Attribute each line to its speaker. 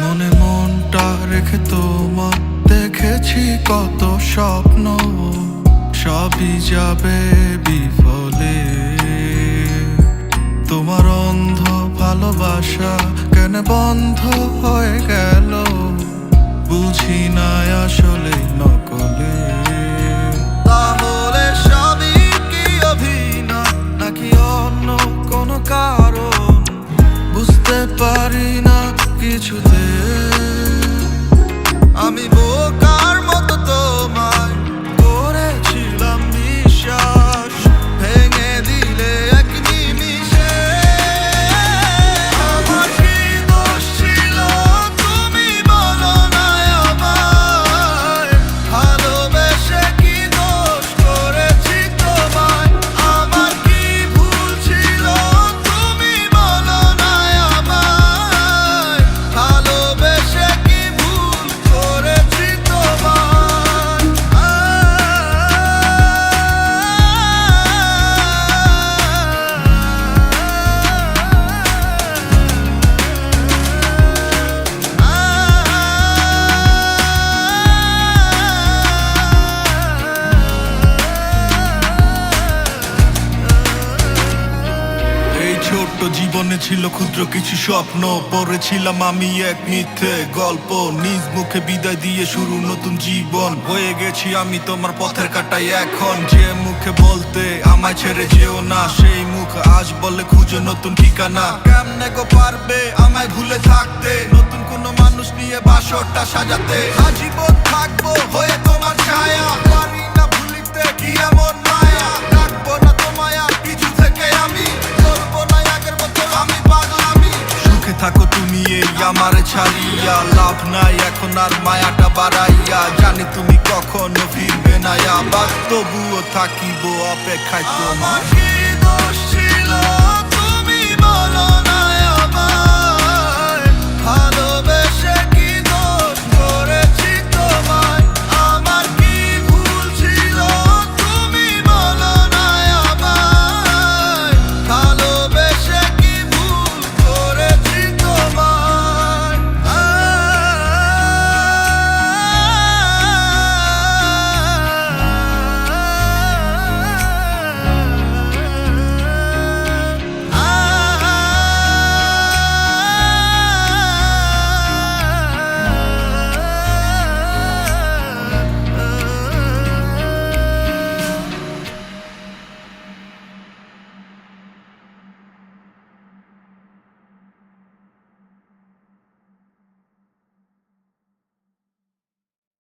Speaker 1: মনে মনটা রেখে তোমার দেখেছি কত স্বপ্ন। সবই যাবে বিফলে। তোমার অন্ধ ভালোবাসা কেন বন্ধ হয়ে গেল? বুঝি না আসলে আমি বোকার জীবনে ছিল ক্ষুদ্র কিছু স্বপ্ন, পড়েছিলাম আমি এক মিথ্যে গল্প। নিজ মুখে বিদায় দিয়ে শুরু নতুন জীবন। হয়ে গেছি আমি তোমার পথের কাটাই এখন। যে মুখে বলতে আমায় ছেড়ে যেও না, সেই মুখ আজ বলে খুঁজো নতুন ঠিকানা। কেমনে গো পারবে আমায় ভুলে থাকতে? নতুন কোনো মানুষ নিয়ে বাসরটা সাজাতে। আজীবন ছাড়িয়া লাভ নাই, এখন আর মায়াটা বাড়াইয়া জানি তুমি কখনো ফিরবে না। আবার তবুও থাকিব অপেক্ষায় তোমার।